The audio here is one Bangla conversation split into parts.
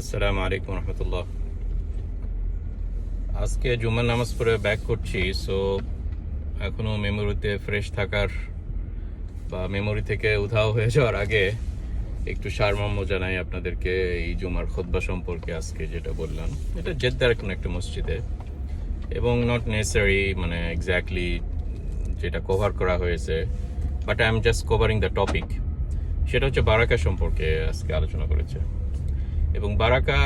আসসালামু আলাইকুম রহমতুল্লাহ। আজকে জুম্মার নামাজ পড়ে ব্যাক করছি সো এখনও মেমোরিতে ফ্রেশ থাকার বা মেমোরি থেকে উধাও হয়ে যাওয়ার আগে একটু সারমর্ম জানাই আপনাদেরকে এই জুমার খোদ্া সম্পর্কে আজকে যেটা বললাম। এটা জেদ্দার কোনো একটা মসজিদে এবং নট নেসেসারি মানে এক্স্যাক্টলি যেটা কভার করা হয়েছে but I am just covering the topic সেটা হচ্ছে বারাকা সম্পর্কে আজকে আলোচনা করেছে। এবং বারাকা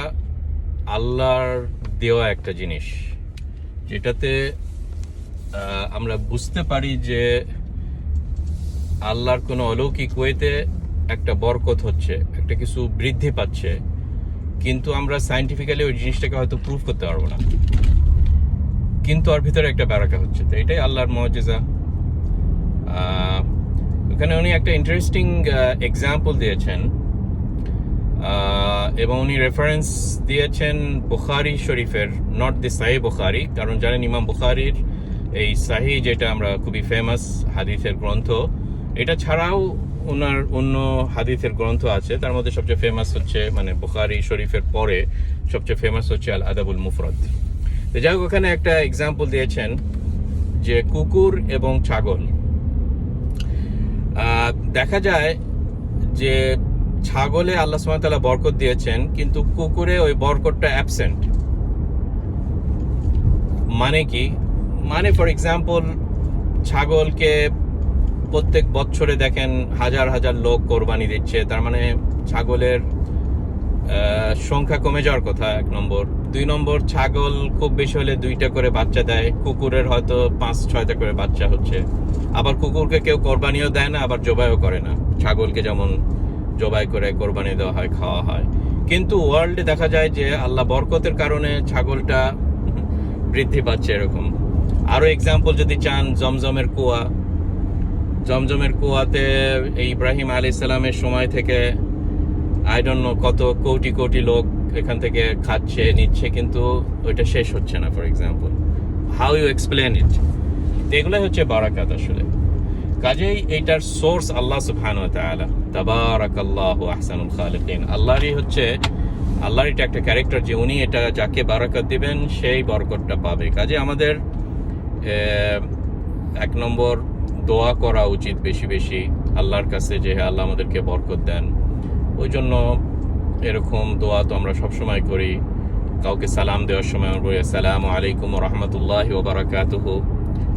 আল্লাহর দেওয়া একটা জিনিস, যেটাতে আমরা বুঝতে পারি যে আল্লাহর কোনো অলৌকিক ওয়েতে একটা বরকত হচ্ছে, একটা কিছু বৃদ্ধি পাচ্ছে, কিন্তু আমরা সাইন্টিফিক্যালি ওই জিনিসটাকে হয়তো প্রুভ করতে পারব না। কিন্তু ওর ভিতরে একটা বারাকা হচ্ছে, তো এটাই আল্লাহর মজেজা। ওখানে উনি একটা ইন্টারেস্টিং এক্সাম্পল দিয়েছেন। এবং উনি রেফারেন্স দিয়েছেন বুখারি শরীফের নট দি সাহি বুখারি কারণ জানেন ইমাম বুখারির এই সাহি যেটা আমরা খুবই ফেমাস হাদিসের গ্রন্থ। এটা ছাড়াও ওনার অন্য হাদিসের গ্রন্থ আছে, তার মধ্যে সবচেয়ে ফেমাস হচ্ছে মানে বুখারি শরীফের পরে সবচেয়ে ফেমাস হচ্ছে আল আদাবুল মুফরদ। তো যাই হোক, ওখানে একটা এক্সাম্পল দিয়েছেন যে কুকুর এবং ছাগল। দেখা যায় যে ছাগলে আল্লাহ সুবহানাহু বরকত দিয়েছেন, কিন্তু কুকুরে ওই বরকতটা অ্যাবসেন্ট মানে কি? মানে ফর এক্সাম্পল ছাগলকে প্রত্যেক বছরে দেখেন হাজার হাজার লোক কোরবানি দিচ্ছে, তার মানে ছাগলের সংখ্যা কমে যাওয়ার কথা এক নম্বর। দুই নম্বর, ছাগল খুব বেশি হলে দুইটা করে বাচ্চা দেয়, কুকুরের হয়তো পাঁচ, ছয়টা করে বাচ্চা হচ্ছে। আবার কুকুরকে কেউ কোরবানিও দেয় না, আবার জবাইও করে না। ছাগলকে যেমন জবাই করে কোরবানি দেওয়া হয়, খাওয়া হয়। কিন্তু ওয়ার্ল্ডে দেখা যায় যে আল্লাহ বরকতের কারণে ছাগলটা বৃদ্ধি পাচ্ছে এরকম। আরও এক্সাম্পল যদি চান, জমজমের কুয়া। জমজমের কুয়াতে ইব্রাহিম আলি ইসলামের সময় থেকে আই ডোন্ট নো কত কোটি কোটি লোক এখান থেকে খাচ্ছে, নিচ্ছে, কিন্তু ওইটা শেষ হচ্ছে না for example how you explain it এগুলোই হচ্ছে বারাকাত আসলে। কাজেই এইটার সোর্স আল্লাহ সুবহান তাবারাকাল্লাহু আহসানুল খালিকিন। আল্লাহরই হচ্ছে আল্লাহর এটা একটা ক্যারেক্টার যে উনি এটা যাকে বারাকাত দিবেন, সেই বরকতটা পাবে। কাজে আমাদের এক নম্বর দোয়া করা উচিত বেশি বেশি আল্লাহর কাছে যে আল্লাহ আমাদেরকে বরকত দেন। ওই জন্য এরকম দোয়া তো আমরা সবসময় করি। কাউকে সালাম দেওয়ার সময় আমরা বলি সালাম আলাইকুম রহমতুল্লাহ ও বারাকাতুহু।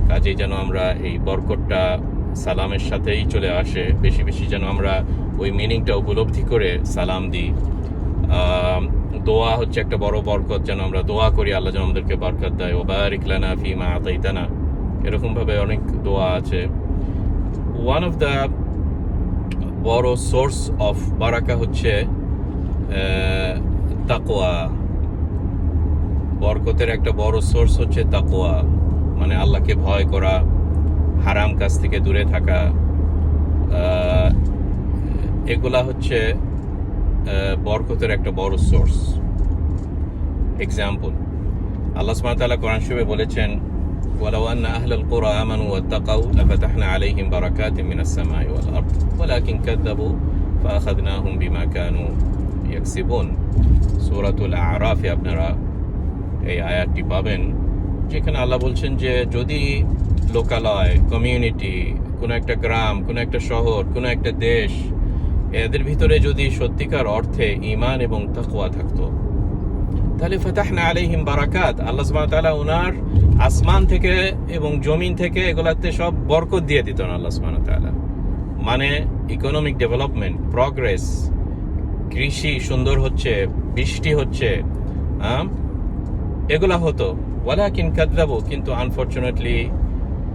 কাজে যেন আমরা এই বরকতটা সালামের সাথেই চলে আসে। বেশি বেশি যেন আমরা ওই মিনিংটা উপলব্ধি করে সালাম দিই। দোয়া হচ্ছে একটা বড় বরকত, যেন আমরা দোয়া করি, আল্লাহ যেন আমাদেরকে বরকত দেয়। ও বারিকলানা ফিমা আতাইতানা। এরকম ভাবে অনেক দোয়া আছে। ওয়ান অফ দ্য বড় সোর্স অফ বারাকা হচ্ছে তাকোয়া বরকতের একটা বড় সোর্স হচ্ছে তাকোয়া মানে আল্লাহকে ভয় করা। হারাম কাজ থেকে দূরে থাকা আহ, এগুলা হচ্ছে আহ, বরকতের একটা বড় সোর্স এক্সাম্পল আল্লাহ সুবহানাহু ওয়া তাআলা কোরআন শরীফে বলেছেন ولو أن أهل القرى آمنوا واتقوا لفتحنا عليهم بركات من السماء والأرض ولكن كذبوا فأخذناهم بما كانوا يكسبون সূরাতুল আরাফে আপনারা এই আয়াতটি পাবেন যেখানে আল্লাহ বলছেন যে যদি লোকালয় কমিউনিটি কোনো একটা গ্রাম, কোনো একটা শহর, কোনো একটা দেশ, এদের ভিতরে যদি সত্যিকার অর্থে ঈমান এবং তাকওয়া থাকতো। তাহলে ফাতাহনা আলাইহিম বারাকাত, আল্লাহ সুবহানাহু তাআলা আসমান থেকে এবং জমিন থেকে এগুলাতে সব বরকত দিয়ে দিতেন আল্লাহ সুবহানাহু মানে ইকোনমিক ডেভেলপমেন্ট প্রগ্রেস কৃষি সুন্দর হচ্ছে, বৃষ্টি হচ্ছে এগুলা হতো। ওয়ালাকিন কাদ্দাবু কিন্তু আনফরচুনেটলি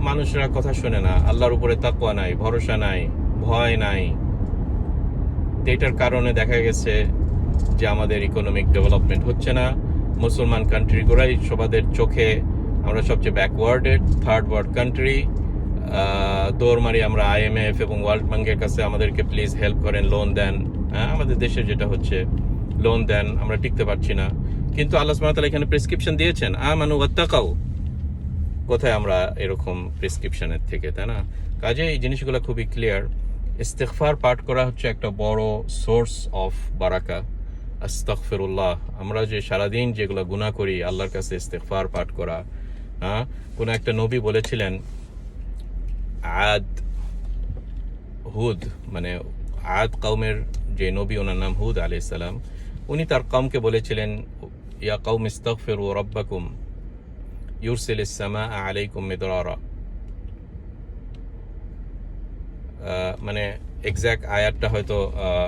মানুষরা কথা শুনে না। আল্লাহর উপরে তাকওয়া নাই, ভরসা নাই, ভয় নাই। এটার কারণে দেখা গেছে যে আমাদের ইকোনমিক ডেভেলপমেন্ট হচ্ছে না। মুসলমান কান্ট্রিগুলোই সবাদের চোখে আমরা সবচেয়ে ব্যাকওয়ার্ডেড থার্ড ওয়ার্ল্ড কান্ট্রি দৌড় মারি আমরা আইএমএফ এবং ওয়ার্ল্ড ব্যাংকের কাছে আমাদেরকে প্লিজ হেল্প করেন লোন দেন। হ্যাঁ আমাদের দেশে যেটা হচ্ছে লোন দেন, আমরা টিকতে পারছি না। কিন্তু আল্লাহ সুবহানাহু এখানে প্রেসক্রিপশন দিয়েছেন, আমানু ওয়াত্তাকাউ। কোথায় আমরা এরকম প্রেসক্রিপশনের থেকে, তাই না? কাজে এই জিনিসগুলো খুবই ক্লিয়ার ইস্তেগফার পাঠ করা হচ্ছে একটা বড় সোর্স অফ বারাকা। আস্তাগফিরুল্লাহ। আমরা যে সারাদিন যেগুলো গুনাহ করি, আল্লাহর কাছে ইস্তেগফার পাঠ করা হ্যাঁ? কোন একটা নবী বলেছিলেন, আদ, হুদ মানে আদ কওমের যে নবী, ওনার নাম হুদ আলাইহিস সালাম, উনি তার কওমকে বলেছিলেন, ইয়া কওম ইস্তাগফিরু রাব্বাকুম। ইউরসিলিস সামা আলাইকুম مدرارا. মানে এক্স্যাক্ট আয়াতটা হয়তো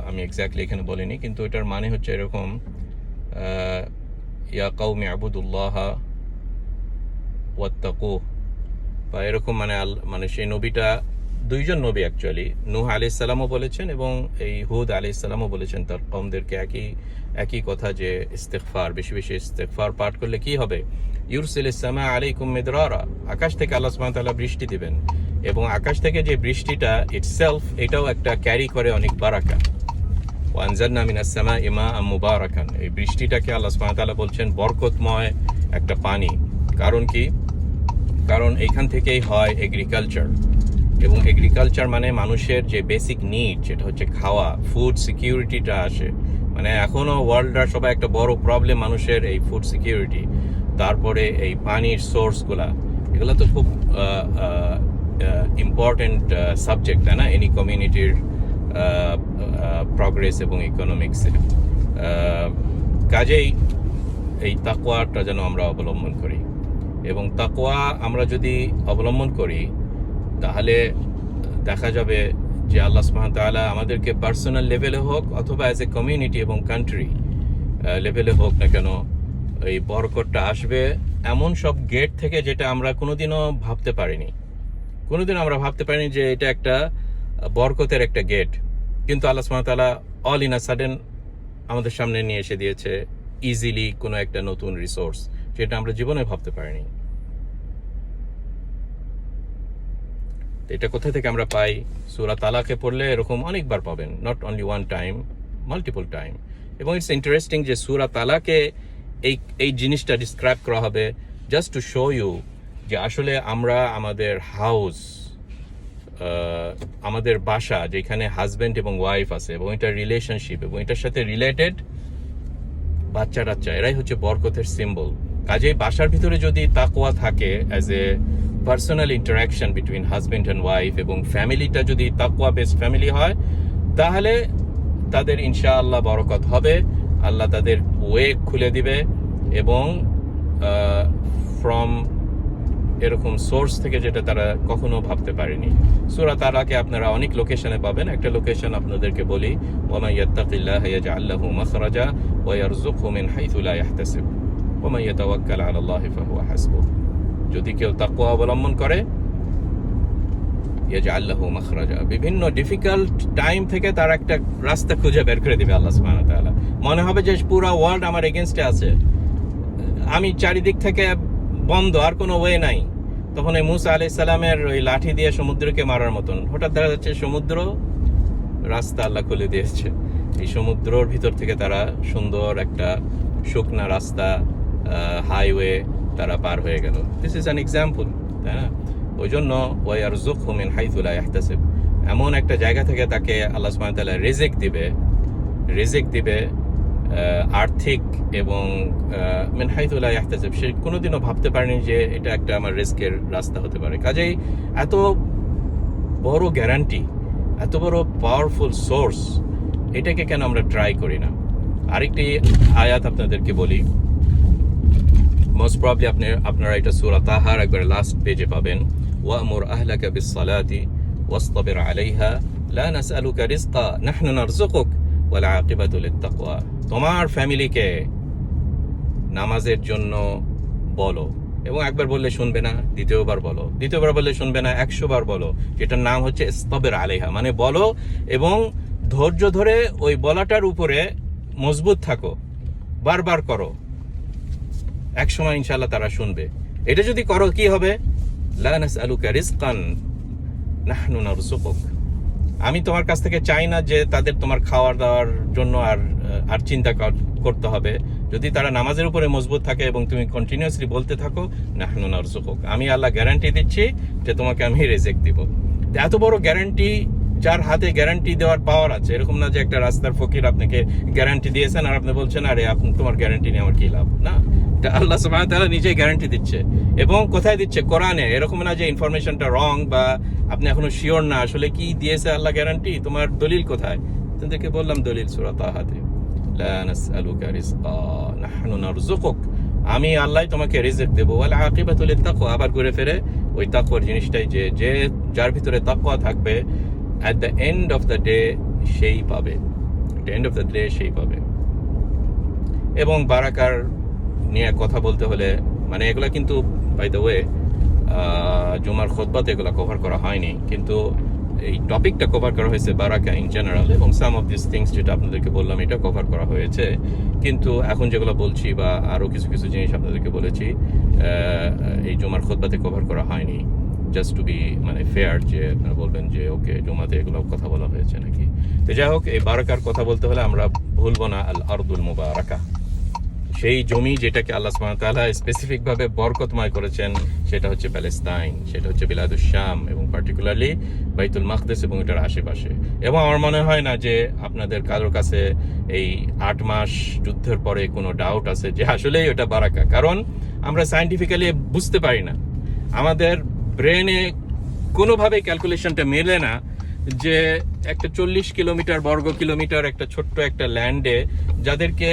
আমি এক্স্যাক্টলি এখানে বলিনি, কিন্তু এটার মানে হচ্ছে এরকম ইয়া কৌমি আবুদুল্লাহ ওয়াত্তাকু বা এরকম মানে মানে সেই নবীটা দুইজন নবী অ্যাকচুয়ালি নূহ আলাইহিস সালামও বলেছেন এবং এই হুদ আলাইহিস সালামও বলেছেন, তার কমদেরকে একই একই কথা যে ইস্তেগফার, বেশি বেশি ইস্তেগফার পাঠ করলে কি হবে? ইউরসিল ইসলামা আলাইকুম মিদরারা, আকাশ থেকে আল্লাহ তাআলা বৃষ্টি দিবেন এবং আকাশ থেকে যে বৃষ্টিটা ইটসেলফ এটাও একটা ক্যারি করে অনেক বারাকা। ওয়ানজালনা মিনাস সামাই মাআম মুবারাকান, এই বৃষ্টিটাকে আল্লাহ ওয়া বলছেন বরকতময় একটা পানি। কারণ কি? কারণ এখান থেকেই হয় এগ্রিকালচার এবং এগ্রিকালচার মানে মানুষের যে বেসিক নিড যেটা হচ্ছে খাওয়া ফুড সিকিউরিটিটা আসে। মানে এখনও ওয়ার্ল্ডের সবাই একটা বড় প্রবলেম মানুষের এই ফুড সিকিউরিটি তারপরে এই পানির সোর্সগুলা এগুলো তো খুব ইম্পর্টেন্ট সাবজেক্ট তাই না? এনি কমিউনিটির প্রগ্রেস এবং ইকোনমিক্সে কাজেই এই তাকোয়াটা যেন আমরা অবলম্বন করি। এবং তাকোয়া আমরা যদি অবলম্বন করি তাহলে দেখা যাবে যে আল্লাহ তাআলা আমাদেরকে পার্সোনাল লেভেলে হোক অথবা অ্যাজ এ কমিউনিটি এবং কান্ট্রি লেভেলে হোক না কেন, এই বরকতটা আসবে এমন সব গেট থেকে যেটা আমরা কোনোদিনও ভাবতে পারিনি। কোনোদিন আমরা ভাবতে পারিনি যে এটা একটা বরকতের একটা গেট কিন্তু আল্লাহ তাআলা অল ইন আ সাডেন আমাদের সামনে নিয়ে এসে দিয়েছে ইজিলি কোনো একটা নতুন রিসোর্স যেটা আমরা জীবনে ভাবতে পারিনি। এটা কোথা থেকে আমরা পাই? সুরা তালাকে পড়লে এরকম অনেকবার পাবেন। Not only one time multiple time এবং ইটস ইন্টারেস্টিং যে সুরা তালাকে এই এই জিনিসটা ডিসক্রাইব করা হবে জাস্ট টু শো ইউ যে আসলে আমরা আমাদের হাউস আমাদের বাসা যেখানে হাজব্যান্ড এবং ওয়াইফ আছে এবং এটার রিলেশনশিপ এবং এটার সাথে রিলেটেড বাচ্চা টাচ্চা এরাই হচ্ছে বরকতের সিম্বল কাজেই বাসার ভিতরে যদি তাকোয়া থাকে as a personal interaction between husband and wife এবং ফ্যামিলিটা যদি তাকুয়া বেস্ট ফ্যামিলি হয়, তাহলে তাদের ইনশাআল্লাহ বরকত হবে। আল্লাহ তাদের ওয়ে খুলে দিবে এবং ফ্রম এরকম সোর্স থেকে যেটা তারা কখনো ভাবতে পারেনি। সুরা তারাকে আপনারা অনেক লোকেশনে পাবেন। একটা লোকেশন আপনাদেরকে বলি ওমা ইয়াত্তাকিল্লাহ লাহু মাখরাজা ওয়া ইয়ারযুকহু মিন হাইথু লা ইয়াহতাসিব। ওমা ইয়াতাওয়াক্কাল আলা আল্লাহি ফাহুয়া হাসবুহ। যদি কেউ তাকওয়া অবলম্বন করে ইয়াজআল লাহু মাখরাজা। বিভিন্ন ডিফিকাল্ট টাইম থেকে তার একটা রাস্তা খুঁজে বের করে দিবে আল্লাহ ওয়া তাআলা। মনে হবে যে পুরো ওয়ার্ল্ড আমার এগেইনস্টে আছে। আমি চারিদিক থেকে বন্ধ, আর কোনো ওয়ে নাই। তখন এই মুসা আলি সালামের ওই লাঠি দিয়ে সমুদ্রকে মারার মতন। হঠাৎ দেখা যাচ্ছে সমুদ্র রাস্তা আল্লাহ খুলে দিয়েছে। এই সমুদ্রর ভিতর থেকে তারা সুন্দর একটা শুকনা রাস্তা হাইওয়ে তারা পার হয়ে গেল। দিস ইজ অ্যান এক্সাম্পল তাই না? ওই জন্য ওয়াই আর জুক হুমিন হাইতুলা ইহতাসিব এমন একটা জায়গা থেকে তাকে আল্লাহ তাআলা রিজিক দিবে। রিজিক দিবে আর্থিক এবং মেন হাইতুল্লাহ ইয়াহতাসিব। সে কোনোদিনও ভাবতে পারেনি যে এটা একটা আমার রিস্কের রাস্তা হতে পারে। কাজেই এত বড় গ্যারান্টি এত বড় পাওয়ারফুল সোর্স এটাকে কেন আমরা ট্রাই করি না? আরেকটি আয়াত আপনাদেরকে বলি। মোস্ট প্রবলি আপনি আপনারা এটা সূরা তাহার একবার লাস্ট পেজে পাবেন। ওয়া ওয়ামুর আহলাকা বিস সালাতি ওয়াসতাবির আলাইহা লা নাসআলুকা রিজকা, নাহনু নারযুকুক, ওয়াল আকিবাতু লিত্তাকওয়া। তোমার ফ্যামিলিকে নামাজের জন্য বলো এবং একবার বললে শুনবে না, দ্বিতীয়বার বলো। দ্বিতীয়বার বললে শুনবে না একশো বার বলো। যেটার নাম হচ্ছে স্তবের আলেহা মানে বলো এবং ধৈর্য ধরে ওই বলাটার উপরে মজবুত থাকো। বারবার করো। এক সময় ইনশাল্লাহ তারা শুনবে। এটা যদি করো, কি হবে? আমি তোমার কাছ থেকে চাই না যে তাদের তোমার খাওয়ার দাওয়ার জন্য আর আর চিন্তা কর- করতে হবে। যদি তারা নামাজের উপরে মজবুত থাকে এবং তুমি কন্টিনিউয়াসলি বলতে থাকো, নাহনু নারযুকুক। আমি আল্লাহ গ্যারান্টি দিচ্ছি যে তোমাকে আমি রেজেক দিব। এত বড় গ্যারান্টি যার হাতে গ্যারান্টি দেওয়ার পাওয়ার আছে। এরকম না যে একটা রাস্তার ফকির আপনাকে গ্যারান্টি দিয়েছেন আর আপনি বলছেন, আরে আপনি তোমার গ্যারান্টি নিয়ে আমার কি লাভ? না। এটা আল্লাহ সুবহানাহু তাআলা নিজেই গ্যারান্টি দিচ্ছে। এবং কোথায় দিচ্ছে? কোরআনে। এরকম না যে ইনফরমেশনটা রং বা আপনি এখনও শিওর না আসলে কি দিয়েছে আল্লাহ গ্যারান্টি তোমার দলিল কোথায়? তোমাদেরকে বললাম দলিল সূরা তাহাতে লা নাসআলুকা রিজকা, নাহনু নারযুকুক। আমি আল্লাহ তোমাকে রিজিক দেব। ওয়াল আকিবাতু লিত্তাকওয়া। আবার ঘুরে ফিরে ওই তাকওয়ার জিনিসটাই যে যে যার ভিতরে তাকওয়া থাকবে at the end of the day সেই পাবে। এন্ড অফ দ্য ডে সেই পাবে। এবং বারাকার নিয়ে কথা বলতে হলে মানে এগুলা কিন্তু বাই দ্য ওয়ে জুমার খোদবাতে এগুলো কভার করা হয়নি। কিন্তু এই টপিকটা কভার করা হয়েছে বারাকা ইন জেনারেল এবং সাম অফ দিস থিংস যেটা আপনাদেরকে বললাম, এটা কভার করা হয়েছে। কিন্তু এখন যেগুলো বলছি বা আরও কিছু কিছু জিনিস আপনাদেরকে বলেছি এই জুমার খোদবাতে কভার করা হয়নি। জাস্ট টু বি মানে ফেয়ার যে আপনারা বলবেন যে ওকে জুমাতে এগুলো কথা বলা হয়েছে নাকি। তো যাই হোক, এই বারাকার কথা বলতে হলে আমরা ভুলবো না আল আরদুল মুবারাকা। সেই জমি যেটাকে আল্লাহ সুবহানাহু ওয়া তাআলা স্পেসিফিক ভাবে বরকতময় করেছেন, সেটা হচ্ছে প্যালেস্তাইন, সেটা হচ্ছে বিলাদুস শাম এবং পার্টিকুলারলি বাইতুল মাকদেস এবং এটার আশেপাশে। এবং আমার মনে হয় না যে আপনাদের কারোর কাছে এই আট মাস যুদ্ধের পরে কোনো ডাউট আছে যে আসলেই ওটা বারাকা। কারণ আমরা সায়েন্টিফিক্যালি বুঝতে পারি না। আমাদের ব্রেনে কোনোভাবে ক্যালকুলেশনটা মেলে না যে একটা চল্লিশ কিলোমিটার বর্গ কিলোমিটার একটা ছোট্ট একটা ল্যান্ডে যাদেরকে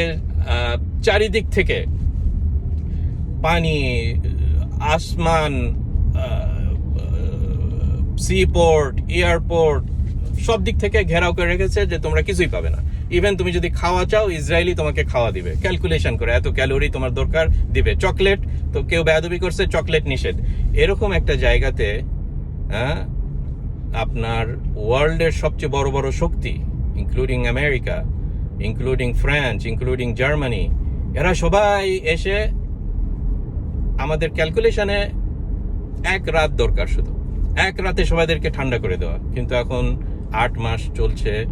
চারিদিক থেকে পানি, আসমান সি পোর্ট এয়ারপোর্ট সব দিক থেকে ঘেরাও করে রেখেছে যে তোমরা কিছুই পাবে না। ইভেন তুমি যদি খাওয়া চাও ইসরায়েলি তোমাকে খাওয়া দিবে। ক্যালকুলেশন করে, এত ক্যালোরি তোমার দরকার দিবে। চকলেট তো কেউ বেয়াদবি করছে চকলেট নিষেধ। এরকম একটা জায়গাতে হ্যাঁ আপনার ওয়ার্ল্ডের সবচেয়ে বড় বড় শক্তি including America including France including Germany এরা সবাই এসে আমাদের ক্যালকুলেশনে এক রাত দরকার শুধু। এক রাতে সবাইদেরকে ঠান্ডা করে দেওয়া। কিন্তু এখন আট মাস চলছে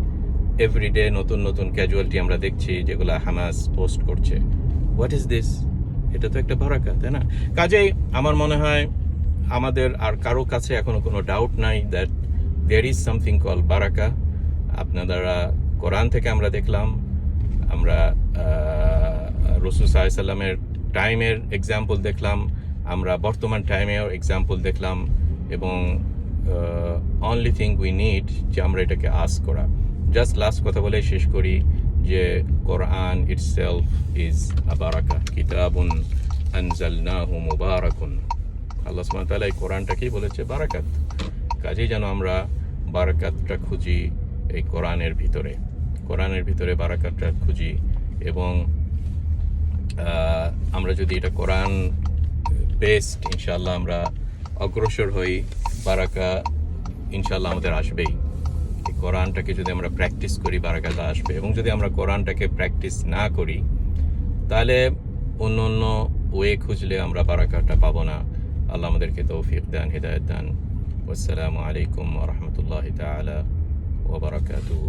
এভরিডে নতুন নতুন ক্যাজুয়ালিটি আমরা দেখছি যেগুলো হামাস পোস্ট করছে। হোয়াট ইজ দিস এটা তো একটা বারাকা, তাই না? কাজেই আমার মনে হয় আমাদের আর কারও কাছে এখনও কোনো ডাউট নাই that there is something call বারাকা। আপনারা কোরআন থেকে আমরা দেখলাম, আমরা রসুল সাল্লামের টাইমের এক্সাম্পল দেখলাম, আমরা বর্তমান টাইমেও এক্সাম্পল দেখলাম এবং অনলি থিং উই নিড যে আমরা এটাকে আস করা। জাস্ট লাস্ট কথা বলে শেষ করি যে কোরআন ইট সেলফ ইজ আবারাকা কিতাবুন আনজালনাহু মুবারাকুন। আল্লাহ সুবহানাহু ওয়া তাআলা এই কোরআনটাকেই বলেছে বারাকাত। কাজেই যেন আমরা বারাকাতটা খুঁজি এই কোরআনের ভিতরে। কোরআনের ভিতরে বারাকাতটা খুঁজি এবং আমরা যদি এটা কোরআন বেস্ট ইনশাল্লাহ আমরা অগ্রসর হই, বারাকা ইনশাল্লাহ আমাদের আসবেই। এই কোরআনটাকে যদি আমরা প্র্যাকটিস করি বারাকাতা আসবে। এবং যদি আমরা কোরআনটাকে প্র্যাকটিস না করি, তাহলে অন্য অন্য ওয়ে খুঁজলে আমরা বারাকাটা পাবো না। আল্লাহ আমাদেরকে তৌফিক দেন, হৃদায়ত দেন। আসসালামু আলাইকুম ওরহমতুল্লাহ তালা ওবরাকাতুহ